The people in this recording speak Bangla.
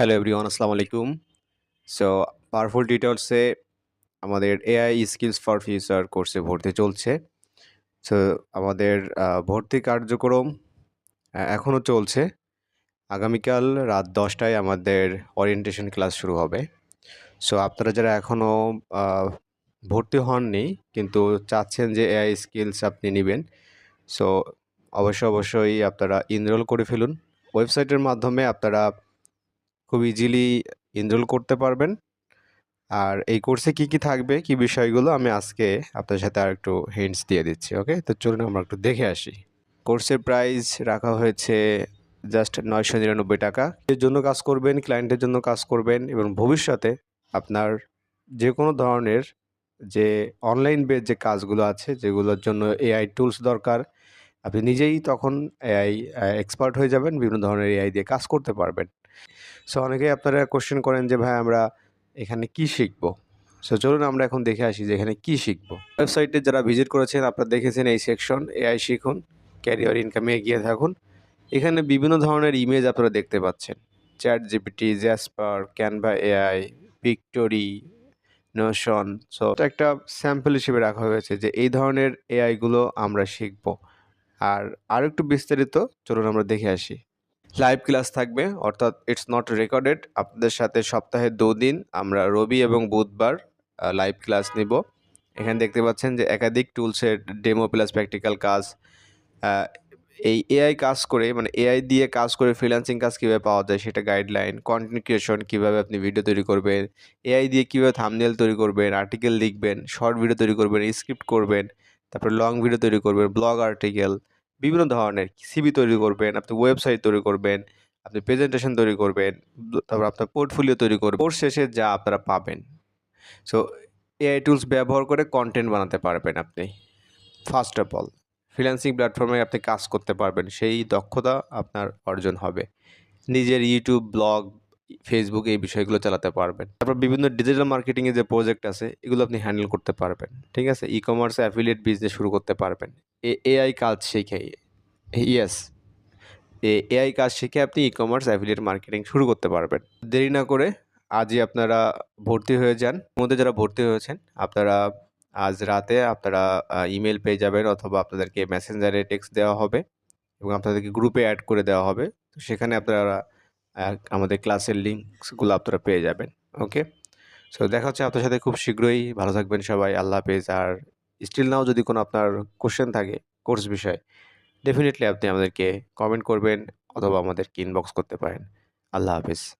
হ্যালো এভরিওয়ান আসসালামু আলাইকুম সো পাওয়ারফুল ডিটেলসে আমাদের এআই স্কিলস ফর ফিউচার কোর্সে ভর্তি চলছে। সো আমাদের ভর্তি কার্যক্রম এখনও চলছে। আগামীকাল রাত দশটায় আমাদের ওরিয়েন্টেশন ক্লাস শুরু হবে। সো আপনারা যারা এখনও ভর্তি হননি, কিন্তু চাচ্ছেন যে এআই স্কিলস আপনি নেবেন সো অবশ্যই অবশ্যই আপনারা ইনরোল করে ফেলুন। ওয়েবসাইটের মাধ্যমে আপনারা খুব ইজিলি এনরোল করতে পারবেন। আর এই কোর্সে কি কি থাকবে, কি বিষয়গুলো আমি আজকে আপনার সাথে আর একটু হিন্টস দিয়ে দিচ্ছি ওকে তো চলুন আমরা একটু দেখে আসি। কোর্সের প্রাইস রাখা হয়েছে জাস্ট নয়শো নিরানব্বই টাকা। এর জন্য কাজ করবেন ক্লায়েন্টের জন্য কাজ করবেন এবং ভবিষ্যতে আপনার যে কোনো ধরনের যে অনলাইন বেস যে কাজগুলো আছে, যেগুলোর জন্য এআই টুলস দরকার, আপনি নিজেই তখন এআই এক্সপার্ট হয়ে যাবেন, বিভিন্ন ধরনের এআই দিয়ে কাজ করতে পারবেন। সো অনেকেই আপনারা কোশ্চেন করেন যে, ভাই, আমরা এখানে কি শিখব? সো চলুন আমরা এখন দেখে আসি যে, এখানে কি শিখব। ওয়েবসাইটে যারা ভিজিট করেছেন, আপনারা দেখেছেন এই সেকশন এআই শিখুন ক্যারিয়ার ইনকামে এগিয়ে থাকুন। এখানে বিভিন্ন ধরনের ইমেজ আপনারা দেখতে পাচ্ছেন। ChatGPT Jasper Canva AI Pictory Notion so একটা স্যাম্পল হিসেবে রাখা হয়েছে যে, এই ধরনের এআইগুলো আমরা শিখব। আর আরেকটু বিস্তারিত চলুন আমরা দেখে আসি। লাইভ ক্লাস থাকবে, অর্থাৎ ইটস নট রেকর্ডেড আপনাদের সাথে সপ্তাহে দুদিন আমরা রবি এবং বুধবার লাইভ ক্লাস নিব। এখানে দেখতে পাচ্ছেন যে একাধিক টুলসের ডেমো প্লাস প্র্যাকটিক্যাল কাজ এই এআই কাজ করে মানে এআই দিয়ে কাজ করে ফ্রিল্যান্সিং কাজ কীভাবে পাওয়া যায় সেটা গাইডলাইন কন্টেন্ট ক্রিয়েশন কীভাবে আপনি ভিডিও তৈরি করবেন এআই দিয়ে কীভাবে থামনেল তৈরি করবেন আর্টিকেল লিখবেন শর্ট ভিডিও তৈরি করবেন স্ক্রিপ্ট করবেন, তারপর লং ভিডিও তৈরি করবেন ব্লগ আর্টিকেল বিভিন্ন ধরনের সিভি তৈরি করবেন আপনি ওয়েবসাইট তৈরি করবেন আপনি প্রেজেন্টেশন তৈরি করবেন, তারপর আপনার পোর্টফোলিও তৈরি করবেন। কোর্স শেষে যা আপনারা পাবেন। সো এআই টুলস ব্যবহার করে কন্টেন্ট বানাতে পারবেন আপনি। ফার্স্ট অফ অল ফ্রিল্যান্সিং প্ল্যাটফর্মে আপনি কাজ করতে পারবেন। সেই দক্ষতা আপনার অর্জন হবে। নিজের ইউটিউব ব্লগ ফেসবুক এই বিষয়গুলো চালাতে পারবেন। তারপর বিভিন্ন ডিজিটাল মার্কেটিংয়ে যে প্রজেক্ট আছে, এগুলো আপনি হ্যান্ডেল করতে পারবেন। ঠিক আছে? ই কমার্সে অ্যাফিলিয়েট বিজনেস শুরু করতে পারবেন। এ এআই কাজ শিখে। ইয়েস এ এআই কাজ শিখে আপনি ই কমার্স অ্যাফিলিয়েট মার্কেটিং শুরু করতে পারবেন। দেরি না করে আজই আপনারা ভর্তি হয়ে যান। মধ্যে যারা ভর্তি হয়েছেন, আপনারা আজ রাতে আপনারা ইমেল পেয়ে যাবেন অথবা আপনাদেরকে মেসেঞ্জারে টেক্সট দেওয়া হবে এবং আপনাদেরকে গ্রুপে অ্যাড করে দেওয়া হবে। তো সেখানে আপনারা আমাদের ক্লাসের লিঙ্কসগুলো আপনারা পেয়ে যাবেন ওকে সো দেখা হচ্ছে আপনার সাথে খুব শীঘ্রই। ভালো থাকবেন সবাই, আল্লাহ হাফেজ। আর স্টিল নাও যদি কোনো আপনার কোশ্চেন থাকে কোর্স বিষয়ে ডেফিনেটলি আপনি আমাদেরকে কমেন্ট করবেন অথবা আমাদেরকে ইনবক্স করতে পারেন। আল্লাহ হাফেজ।